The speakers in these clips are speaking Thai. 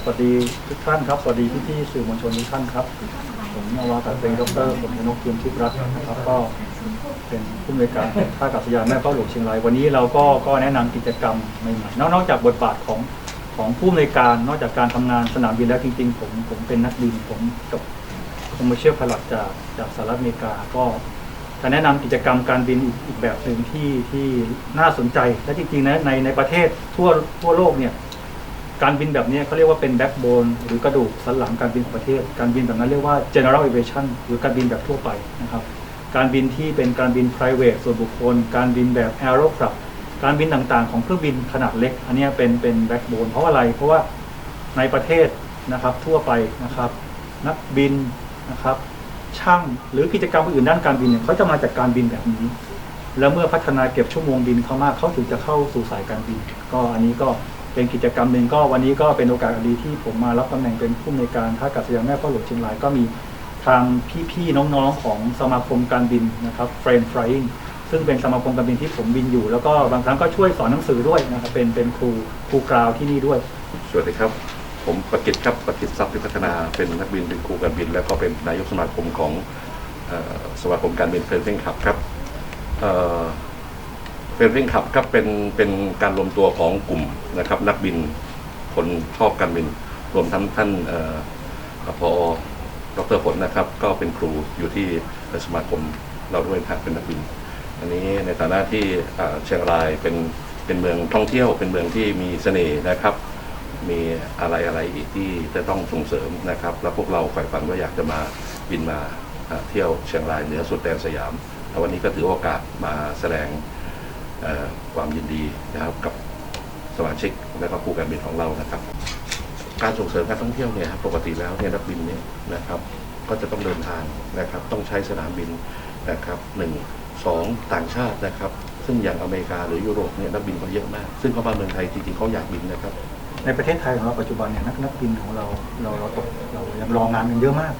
สวัสดีทุกท่านครับ สวัสดีพี่ๆสื่อมวลชนทุกท่านครับ ผมนาวากาศตรีดรผมนกเทียมทิพย์รัตน์นะครับ ก็เป็นผู้อำนวยการท่าอากาศยานแม่ฟ้าหลวงเชียงราย วันนี้เราก็ก็แนะนำกิจกรรมใหม่ๆนอกจากบทบาทของของผู้อำนวยการนอกจากการทำงานสนามบินแล้วจริงๆ ผมผมเป็นนักบินผมจบ commercial pilot จากจากสหรัฐอเมริกาก็จะแนะนำกิจกรรมการบินอีกแบบหนึ่งที่ที่น่าสนใจ และจริงๆนะในในประเทศทั่วทั่วโลกเนี่ย การบินแบบนี้เขาเรียกว่าเป็นแบ็กโบนหรือกระดูกสันหลังการบินของประเทศ การบินแบบนั้นเรียกว่า general aviation หรือการบินแบบทั่วไปนะครับการบินที่เป็นการบิน private ส่วนบุคคล การบินแบบ aerocraft การบินต่างๆ ของเครื่องบินขนาดเล็ก อันนี้เป็นเป็นแบ็กโบนเพราะอะไร เพราะว่าในประเทศนะครับทั่วไปนะครับ นักบินนะครับช่างหรือกิจกรรมอื่นด้านการบินเนี่ยเขาจะมาจากการบินแบบนี้ แล้วเมื่อพัฒนาเก็บชั่วโมงบินเขามากเขาถึงจะเข้าสู่สายการบิน ก็อันนี้ก็ เป็นกิจกรรมหนึ่งก็วันนี้ก็เป็นโอกาสดีที่ผมมารับตำแหน่งเป็นผู้อำนวยการท่าอากาศยานแม่ฟ้าหลวงเชียงรายก็มีทางพี่ๆน้องๆของสมาคมการบินนะครับ Frame Flying ซึ่งเป็นสมาคมการบินที่ผมบินอยู่ แล้วก็บางครั้งก็ช่วยสอนหนังสือด้วยนะครับเป็นเป็นครูครูกราวที่นี่ด้วย สวัสดีครับ ผมประกิตครับประกิตทรัพย์พิพัฒนาเป็นนักบินเป็นครูการบิน แล้วก็เป็นนายกสมาคมของออสมาคมการบินเฟรนซิงขับครับ เฟรนซิงขับครับเป็นเป็นการรวมตัวของกลุ่มนะครับ นักบินคนชอบการบิน รวมทั้งท่านอ่อพอดรผลนะครับ ก็เป็นครูอยู่ที่สมาคมเราด้วยนะเป็นนักบิน อันนี้ในฐานะที่เชียงรายเป็นเป็นเมืองท่องเที่ยว เป็นเมืองที่มีเสน่ห์นะครับ มีอะไรอะไรอีกที่จะต้องส่งเสริมนะครับ แล้วพวกเราฝ่ายฝันว่าอยากจะมาบินมาเที่ยวเชียงรายเหนือสุดแดนสยามแล้ววันนี้ก็ถือโอกาสมาแสดง ความยินดีนะครับกับสมาชิกและก็ครูการบินของเรานะครับ การส่งเสริมการท่องเที่ยวเนี่ยครับปกติแล้วเนี่ยนักบินเนี่ยนะครับ ก็จะต้องเดินทางนะครับ ต้องใช้สนามบินนะครับหนึ่งสองต่างชาตินะครับ ซึ่งอย่างอเมริกาหรือยุโรปเนี่ยนักบินเขาเยอะมาก ซึ่งเขามาเมืองไทยจริงๆเขาอยากบินนะครับ ในประเทศไทยของเราปัจจุบันเนี่ยนักนักบินของเราเราเราตกเรายังรองานกันเยอะมาก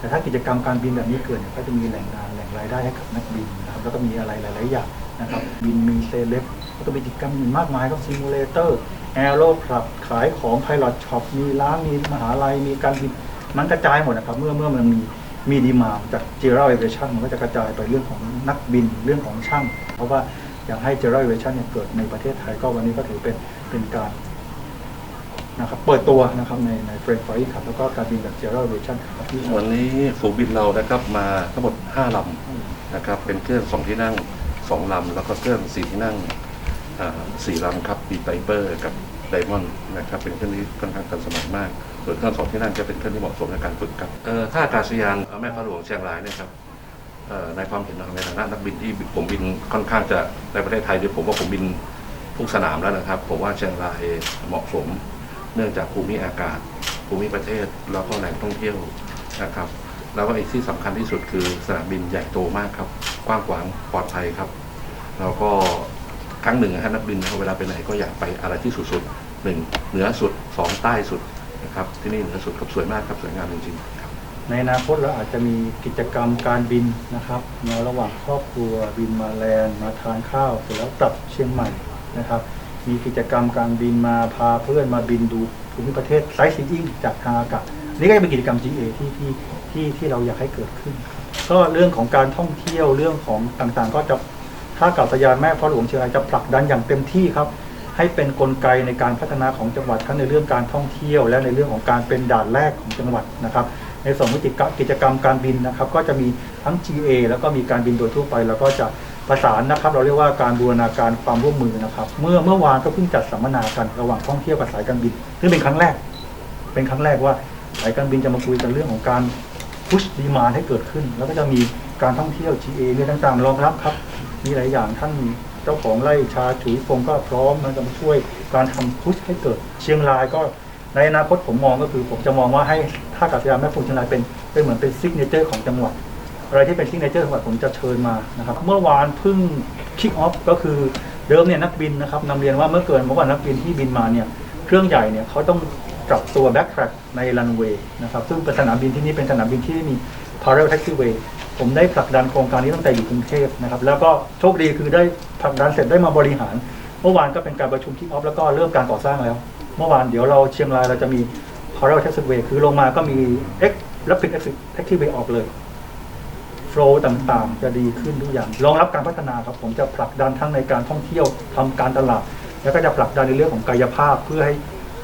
แต่ถ้ากิจกรรมการบินแบบนี้เกิดเนี่ยก็จะมีแหล่งงานแหล่งรายได้ให้กับนักบินนะครับแล้วก็มีอะไรหลาย ๆ อย่างนะครับบินมีเซเลบแล้วก็มีกิจกรรมอื่นมากมายครับซิมูเลเตอร์แอโรคลับขายของไพลอตช็อปมีร้านมีมหาลัยมีการบินมันกระจายหมดนะครับ เมื่อเมื่อมันมีมีดีมาจาก General Aviation มันก็จะกระจายไปเรื่องของนักบินเรื่องของช่าง เพราะว่าอยากให้ General Aviation เนี่ยเกิดในประเทศไทยก็วันนี้ก็ถือเป็นเป็นการ นะครับเปิดตัวนะครับในในเฟรนฟรายครับแล้วก็การบินแบบเจอร์เวชั่นครับที่วันนี้ฝูงบินเรานะครับมาทั้งหมด 5ลำนะครับเป็นเครื่องสองที่นั่ง 2ลำแล้วก็เครื่องสี่ที่นั่งสี่ลำครับมีไ i เปอร์กับไดมอนด์นะครับเป็นเครื่องที่ค่อนข้างทันสมัยมาก ส่วนเครื่องสองที่นั่งจะเป็นเครื่องที่เหมาะสมในการฝึกครับเอ่อท่าอากาศยานแม่ฟ้าหลวงเชียงรายเนะครับในความเห็นของในฐานะนักบินที่ผมบินค่อนข้างจะในประเทศไทยเนี่ยผมว่าผมบินทุกสนามแล้วนะครับ ผมว่าเชียงรายเหมาะสม เนื่องจากภูมิอากาศ ภูมิประเทศแล้วก็แหล่งท่องเที่ยวนะครับ แล้วก็อีกที่สำคัญที่สุดคือสนามบินใหญ่โตมากครับ กว้างขวางปลอดภัยครับ แล้วก็ครั้งหนึ่งนะฮะนักบินเวลาไปไหนก็อยากไปอะไรที่สุดๆหนึ่งเหนือสุดสองใต้สุดนะครับที่นี่เหนือสุดครับสวยมากครับสวยงามจริงๆครับในอนาคตเราอาจจะมีกิจกรรมการบินนะครับมาระหว่างครอบครัวบินมาแลนด์มาทานข้าวเสร็จแล้วกลับเชียงใหม่นะครับ มีกิจกรรมการบินมาพาเพื่อนมาบินดูภูมิประเทศไซต์ซีอิงจากทางอากาศนี่ก็จะเป็นกิจกรรม GA ที่ที่ที่ที่เราอยากให้เกิดขึ้น ก็เรื่องของการท่องเที่ยวเรื่องของต่างๆ ก็จะท่าอากาศยานแม่ฟ้าหลวงเชียงรายจะผลักดันอย่างเต็มที่ครับ ให้เป็นนกลไกในการพัฒนาของจังหวัดทั้งในเรื่องการท่องเที่ยว และในเรื่องของการเป็นด่านแรกของจังหวัดนะครับ ในส่วนของกิกิจกรรมการบินนะครับ ก็จะมีทั้ง GA แล้วก็มีการบินโดยทั่วไป แล้วก็จะ ประสานนะครับ เราเรียกว่าการบูรณาการความร่วมมือนะครับ เมื่อเมื่อวานก็เพิ่งจัดสัมมนากันระหว่างท่องเที่ยวกับสายการบินซึ่งเป็นครั้งแรก เป็นครั้งแรกว่าสายการบินจะมาคุยกันเรื่องของการพุชดีมาให้เกิดขึ้น แล้วก็จะมีการท่องเที่ยว GA เนี่ยต่างๆรองรับครับ มีหลายอย่างท่านเจ้าของไร่ชาฉุยฟงก็พร้อมมันจะมาช่วยการทำพุชให้เกิด เชียงรายก็ในอนาคตผมมองก็คือ ผมจะมองว่าให้ท่าอากาศยานแม่ฟูเชียงรายเป็นเป็นเหมือนเป็นซิกเนเจอร์ของจังหวัด อะไรที่เป็นซิกเนเจอร์จังหวัดผมจะเชิญมานะครับเมื่อวานเพิ่งคิกออฟก็คือเดิมเนี่ยนักบินนะครับนำเรียนว่าเมื่อเกินเมื่อวานนักบินที่บินมาเนี่ยเครื่องใหญ่เนี่ยเขาต้องปรับตัวแบ็กแทร็กในรันเวย์นะครับซึ่งเป็นสนามบินที่นี่เป็นสนามบินที่มี parallel taxiway ผมได้ผลักดันโครงการนี้ตั้งแต่อยู่กรุงเทพนะครับแล้วก็โชคดีคือได้ผลักดันเสร็จได้มาบริหาร เมื่อวานก็เป็นการประชุมคิกออฟแล้วก็เริ่มการก่อสร้างแล้ว เมื่อวานเดี๋ยวเราเชียงรายเราจะมี parallel taxiway คือลงมาก็มี X rapid exit taxiway ออกเลย โฟล์ต่างๆ จะดีขึ้นทุกอย่างรองรับการพัฒนาครับ ผมจะผลักดันทั้งในการท่องเที่ยวทำการตลาด แล้วก็จะผลักดันในเรื่องของกายภาพเพื่อให้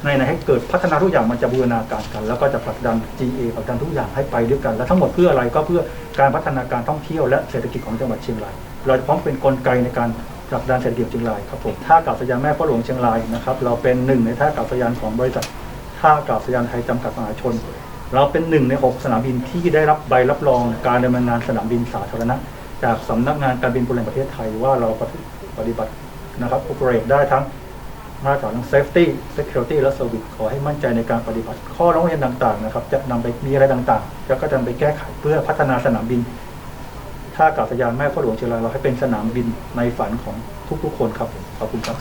ในในให้เกิดพัฒนาทุกอย่างมันจะบูรณาการกัน แล้วก็จะผลักดัน GA ผลักดันทุกอย่างให้ไปด้วยกัน และทั้งหมดเพื่ออะไรก็เพื่อการพัฒนาการท่องเที่ยวและเศรษฐกิจของจังหวัดเชียงราย เราจะพร้อมเป็นกลไกในการผลักดันเศรษฐกิจเชียงรายครับผมท่าอากาศยานแม่ฟ้าหลวงเชียงรายนะครับเราเป็นหนึ่งในท่าอากาศยานของบริษัทท่าอากาศยานไทยจำกัดมหาชน เราเป็นหนึ่งใน 6 สนามบินที่ได้รับใบรับรองการดำเนินงานสนามบินสาธารณะ จากสำนักงานการบินพลแห่งประเทศไทยว่าเราปฏิบัตินะครับ operate ได้ทั้งมาตรฐานทั้ง safety security และ service ขอให้มั่นใจในการปฏิบัติข้อร้องเรียนต่างๆนะครับ จะนำไปมีอะไรต่างๆ แล้วก็จะไปแก้ไขเพื่อพัฒนาสนามบินท่าอากาศยานแม่ฟ้าหลวงเชียงรายเราให้เป็นสนามบินในฝันของทุกๆคนครับผมขอบคุณครับ